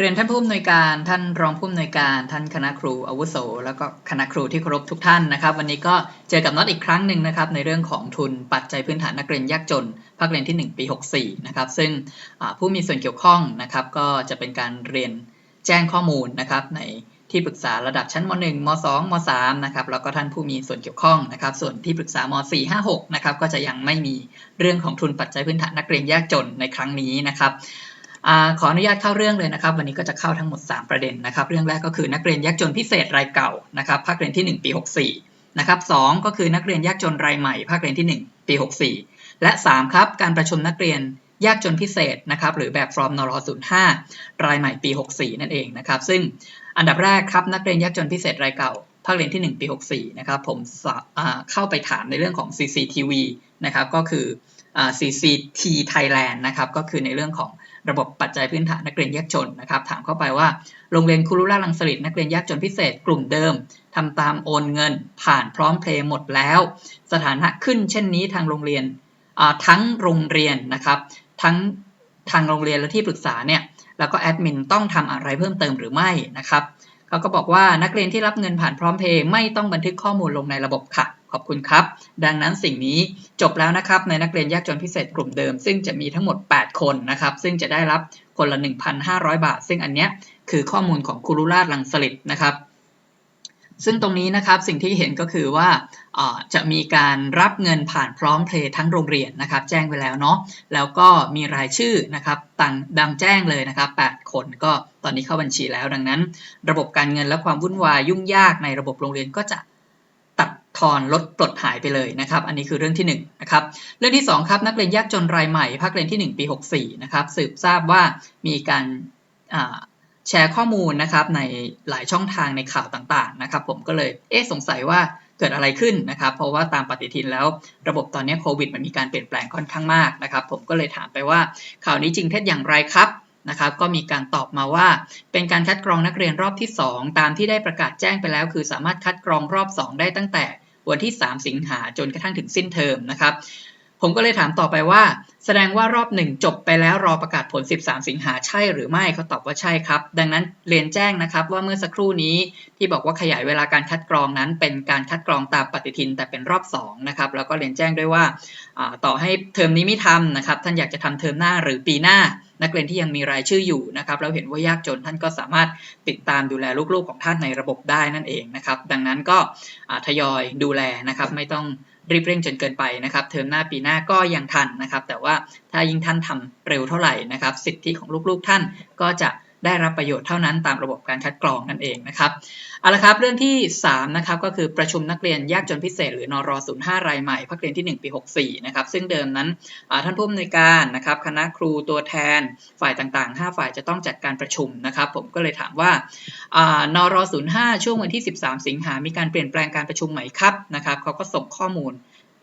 เรียนท่านผู้อำนวยการท่านรองผู้อำนวยการท่านคณะครูอาวุโส แล้วก็คณะครูที่เคารพทุกท่านนะครับ วันนี้ก็เจอกับน็อตอีกครั้งหนึ่งนะครับในเรื่องของทุนปัจจัยพื้นฐานนักเรียนยากจนภาคเรียนที่ 1 ปี 64 นะครับ ซึ่งผู้มีส่วนเกี่ยวข้องนะครับ ก็จะเป็นการเรียนแจ้งข้อมูลนะครับ ในที่ปรึกษาระดับชั้นม .1 ม .2 ม .3 นะครับแล้วก็ท่านผู้มีส่วนเกี่ยวข้องนะครับ ส่วนที่ปรึกษาม .4 5 6 นะครับก็จะยังไม่มีเรื่องของทุนปัจจัยพื้นฐานนักเรียนยากจนในครั้งนี้นะครับ อขออนุญาตเข้าเรื่องเลยนะครับ วันนี้ก็จะเข้าทั้งหมด 3 ประเด็นนะครับ เรื่องแรกก็คือนักเรียนยากจนพิเศษรายเก่านะครับภาคเรียนที่ 1 ปี 64นะครับสก็คือนักเรียนยากจนรายใหม่ภาคเรียนที่ 1 ปี 64 และ 3 ครับ การประชุมนักเรียนยากจนพิเศษนะครับหรือแบบ from นร05 รายใหม่ปี 64 นั่นเองนะครับ ซึ่งอันดับแรกครับนักเรียนยากจนพิเศษรายเก่าภาคเรียนที่ 1 ปี 64 นะครับผมเข้าไปถามในเรื่องของ CCTV นะครับก็คือ CCT Thailand นะครับก็คือในเรื่องของระบบปัจจัยพื้นฐานนักเรียนยากจนนะครับถามเข้าไปว่าโรงเรียนคุรุราลังสลิดนักเรียนยากจนพิเศษกลุ่มเดิมทำตามโอนเงิน ผ่านพร้อมเพลย์หมดแล้ว สถานะขึ้นเช่นนี้ทางโรงเรียนทั้งโรงเรียนนะครับทั้งทางโรงเรียนและที่ปรึกษาเนี่ยแล้วก็แอดมินต้องทำอะไรเพิ่มเติมหรือไม่นะครับเขาก็บอกว่านักเรียนที่รับเงินผ่านพร้อมเพย์ไม่ต้องบันทึกข้อมูลลงในระบบค่ะ ขอบคุณครับ ดังนั้นสิ่งนี้จบแล้วนะครับในนักเรียนยากจนพิเศษกลุ่มเดิม ซึ่งจะมีทั้งหมด 8 คนนะครับ ซึ่งจะได้รับคนละ 1,500 บาท ซึ่งอันนี้คือข้อมูลของครูรุราชลังสลิดนะครับ ซึ่งตรงนี้นะครับสิ่งที่เห็นก็คือว่าจะมีการรับเงินผ่านพร้อมเพลย์ทั้งโรงเรียนนะครับ แจ้งไปแล้วเนาะแล้วก็มีรายชื่อนะครับต่างดังแจ้งเลยนะครับ 8 คนก็ตอนนี้เข้าบัญชีแล้วดังนั้น ระบบการเงินและความวุ่นวายยุ่งยากในระบบโรงเรียนก็จะ ทอนลดปลดหายไปเลยนะครับ อันนี้คือเรื่องที่1นนะครับ เรื่องที่2ครับนักเรียนยากจนรายใหม่ภาคเรียนที่ 1 ปี 64 นะครับสืบทราบว่ามีการแชร์ข้อมูลนะครับในหลายช่องทางในข่าวต่างๆนะครับ ผมก็เลยเอ๊ะสงสัยว่าเกิดอะไรขึ้นนะครับ เพราะว่าตามปฏิทินแล้วระบบตอนนี้โควิดมันมีการเปลี่ยนแปลงค่อนข้างมากนะครับ ผมก็เลยถามไปว่าข่าวนี้จริงเท็จอย่างไรครับนะครับ ก็มีการตอบมาว่า เป็นการคัดกรองนักเรียนรอบที่ 2 ตามที่ได้ประกาศแจ้งไปแล้ว คือสามารถคัดกรองรอบ 2 ได้ตั้งแต่ วันที่ 3 สิงหาจนกระทั่งถึงสิ้นเทอมนะครับ ผมก็เลยถามต่อไปว่า แสดงว่ารอบหนึ่งจบไปแล้วรอประกาศผล 13 สิงหาใช่หรือไม่เขาตอบว่าใช่ครับ ดังนั้นเรียนแจ้งนะครับว่าเมื่อสักครู่นี้ที่บอกว่าขยายเวลาการคัดกรองนั้น เป็นการคัดกรองตามปฏิทินแต่เป็นรอบ2นะครับแล้วก็เรียนแจ้งด้วยว่าต่อให้เทอมนี้ไม่ทำนะครับท่านอยากจะทำเทอมหน้าหรือปีหน้า นักเรียนที่ยังมีรายชื่ออยู่นะครับแล้วเห็นว่ายากจนท่านก็สามารถติดตามดูแลลูกๆของท่านในระบบได้นั่นเองนะครับดังนั้นก็ทยอยดูแลนะครับไม่ต้องรีบเร่งจนเกินไปนะครับเทอมหน้าปีหน้าก็ยังทันนะครับ แต่ว่าถ้ายิ่งท่านทำเร็วเท่าไหร่นะครับ สิทธิของลูกๆท่านก็จะ ได้รับประโยชน์เท่านั้นตามระบบการคัดกรองนั่นเองนะครับเอาละครับเรื่องที่3นะครับก็คือประชุมนักเรียนยากจนพิเศษ หรือนร05รายใหม่ภาคเรียนที่ 1 ปี 64นะครับซึ่งเดิมนั้นท่านผู้อำนวยการนะครับคณะครูตัวแทนฝ่ายต่างๆ 5 ฝ่ายจะต้องจัดการประชุมนะครับผมก็เลยถามว่านร05ช่วงวันที่ 13 สิงหา มีการเปลี่ยนแปลงการประชุมไหมครับนะครับเขาก็ส่งข้อมูล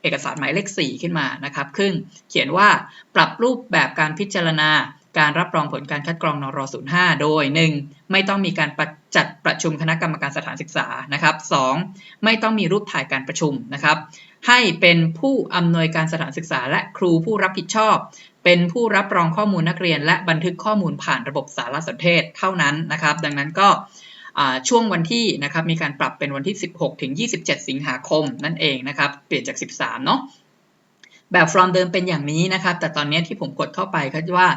เอกสารหมายเลข 4 ขึ้นมานะครับซึ่งเขียนว่าปรับรูปแบบการพิจารณา การรับรองผลการคัดกรองนร05 โดย 1. ไม่ต้องมีการจัดประชุมคณะกรรมการสถานศึกษานะครับ 2. ไม่ต้องมีรูปถ่ายการประชุมนะครับ ให้เป็นผู้อำนวยการสถานศึกษาและครูผู้รับผิดชอบ เป็นผู้รับรองข้อมูลนักเรียน และบันทึกข้อมูลผ่านระบบสารสนเทศเท่านั้นนะครับ ดังนั้นก็ช่วงวันที่นะครับมีการปรับเป็นวันที่ 16 ถึง 27 สิงหาคมนั่นเองนะครับ เปลี่ยนจาก 13 เนาะแบบ from เดิมเป็นอย่างนี้นะครับ แต่ตอนนี้ที่ผมกดเข้าไปก็ว่า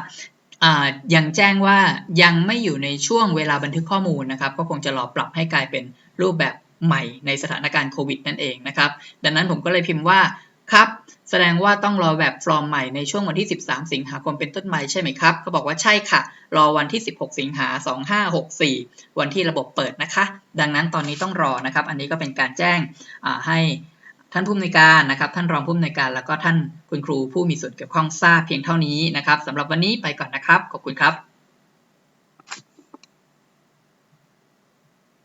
ยังแจ้งว่ายังไม่อยู่ในช่วงเวลาบันทึกข้อมูลนะครับ ก็คงจะรอปรับให้กลายเป็นรูปแบบใหม่ในสถานการณ์โควิดนั่นเองนะครับ ดังนั้นผมก็เลยพิมพ์ว่าครับแสดงว่าต้องรอแบบฟอร์มใหม่ในช่วงวันที่ 13 สิงหาคมเป็นต้นไปใช่ไหมครับเขาบอกว่าใช่ค่ะ รอวันที่ 16 สิงหา 2564 วันที่ระบบเปิดนะคะ ดังนั้นตอนนี้ต้องรอนะครับ อันนี้ก็เป็นการแจ้งให้ ท่านผู้อำนวยการนะครับ ท่านรองผู้อำนวยการแล้วก็ท่านคุณครูผู้มีส่วนเกี่ยวข้องทราบเพียงเท่านี้นะครับสำหรับวันนี้ไปก่อนนะครับ ขอบคุณครับ